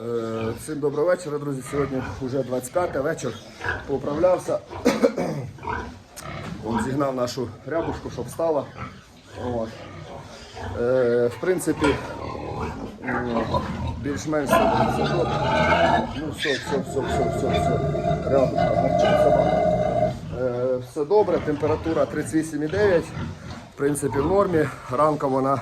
Е, Всім доброго вечора, друзі. Сьогодні вже 25 вечір. Поуправлявся. Он зігнав нашу рябушку, щоб встала. От. Е, в принципі, більш-менш. Ну, все, все, все, все, все, все. Рябушка, гарчить. Е, все добре, температура 38,9. В принципі, в нормі. Ранком вона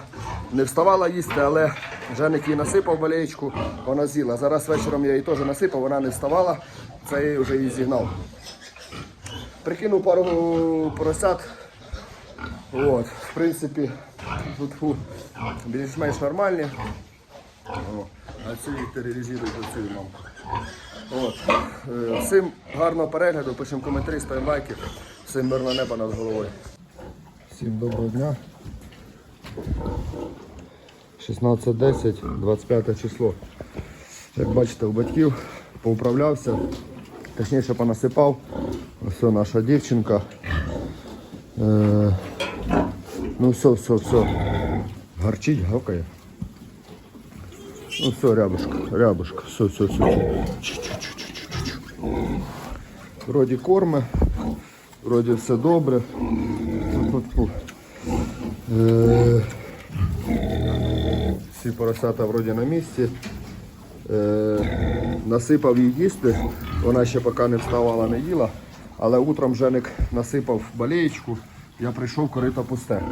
не вставала їсти, але Женик їй насипав болеєчку, вона з'їла. Зараз вечором я їй теж насипав, вона не вставала, це я вже її зігнав. Прикинув пару поросят. От, в принципі, тут більш-менш нормальні. А їх тероризують оцю мамку. От. Е, Всім гарного перегляду, пишемо коментарі, ставимо лайки. Всім мирного неба над головою. Всім доброго дня. 16.10, 25 число. Як бачите, у батьків поуправлявся, точніше понасипав. Ось наша дівчинка. Е, ну все, все, все. Гарчить, гавкає. Ну все, рябушка, рябушка, все, все, все. все. Вроді корме, вроді все добре. Е, всі поросята вроді на місці. Е, насипав їй їсти, вона ще поки не вставала, не їла. Але утром Женик насипав болеєчку, я прийшов, корито пусте.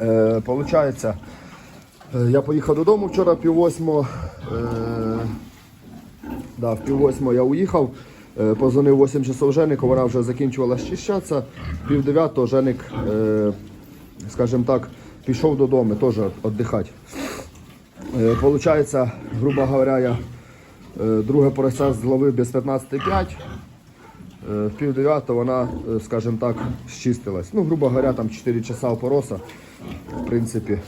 Е, получається, е, я поїхав додому вчора пів восьмого. Е, да, в пів восьмого я уїхав. Е, Позвонив 8 часов Женику, вона вже закінчувала щищатися. Пів дев'ятого Женик, е, скажімо так, пішов додому теж віддихати. Е, Получається, грубо говоря, я е, друге порося зловив без 15,5. Е, В пів дев'ятого вона, скажімо так, щистилась. Ну, грубо говоря, там 4 часа опороса. В принципі,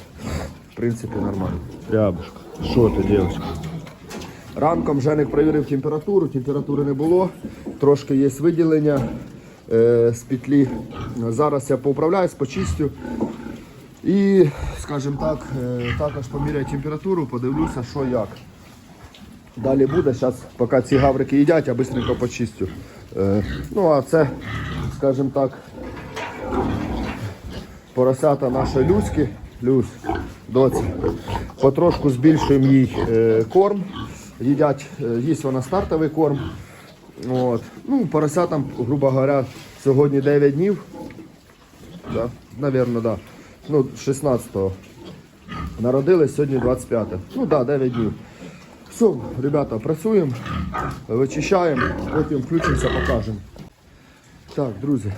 в принципі, нормально. Рябушка, що ти, дівчинка? Ранком Женик перевірив температуру, температури не було, трошки є виділення е, з петлі. Зараз я поуправляюсь, почистю. І, скажімо так, е, також поміряю температуру, подивлюся, що як. Далі буде, зараз поки ці гаврики їдять, я швидко почистю. Е, ну а це, скажімо так, поросята наші людські, люсь, доці. Потрошку збільшуємо їй е, корм. Їдять, їсть вона стартовий корм. От. Ну, поросятам, грубо говоря, сьогодні 9 днів. Да? Навірно, да. Ну, 16-го. Народились сьогодні 25. Ну так, да, 9 днів. Все, ребята, працюємо, вичищаємо, потім включимося, покажемо. Так, друзі,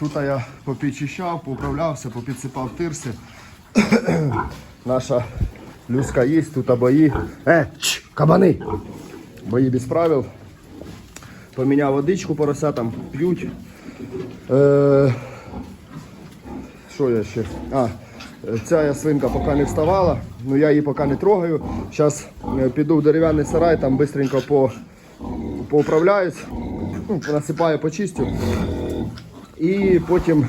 тут я попідчищав, поуправлявся, попідсипав тирси. Наша люська їсть, тут бої. Е, чш, кабани! Бої без правил. Поміняв водичку поросятам, п'ють. Е, що я ще? А, ця я свинка поки не вставала, ну я її поки не трогаю. Зараз піду в дерев'яний сарай, там швидко по, поуправляюсь, ну, насипаю, почистю. І потім,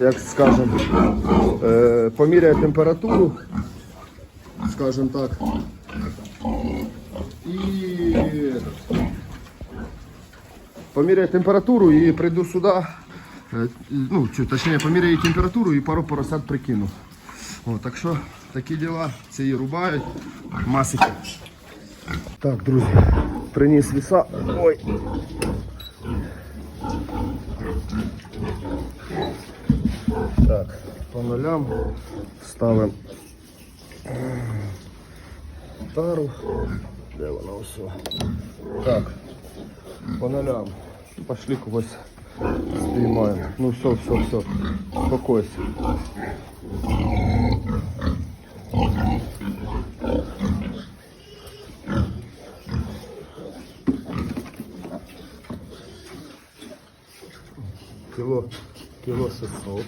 як скажемо, е, поміряю температуру, скажімо так. І поміряю температуру і прийду сюди. Е, Ну, точніше, поміряю температуру і пару поросят прикину. О, так що такі діла, це рубають, масики. Так, друзі, приніс віса. Ой. Так, по нулям ставимо тару. Де вона усе? Так, по нулям. Ну, Пошли когось спіймаємо. Ну все, все, все. Спокойся. Кіло, кіло 600.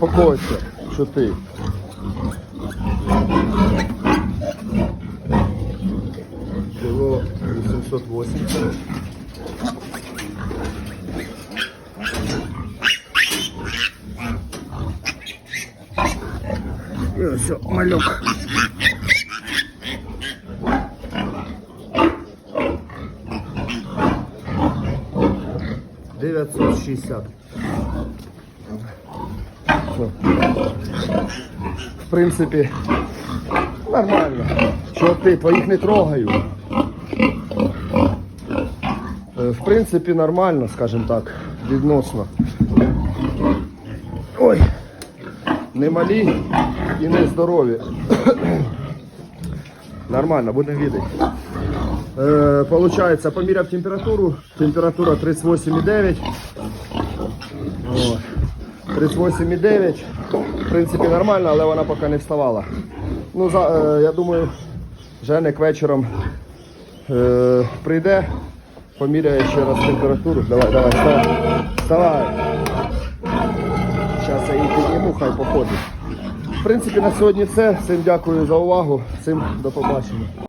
успокойся, що ти. Кіло 880. І ось э, малюк. Дев'ятсот шістдесят. В принципі, нормально. Що ти, твоїх не трогаю. Е, В принципі, нормально, скажімо так, відносно. Ой, не малі і не здорові. Нормально, будемо видати. Е, получається, поміряв температуру. Температура 38,9. От. 38,9. В принципі, нормально, але вона поки не вставала. Ну, за, е, я думаю, Женик вечором е, прийде, поміряє ще раз температуру. Давай, давай, вставай. Вставай. Зараз я її підніму, хай походить. В принципі, на сьогодні все. Всім дякую за увагу. Всім до побачення.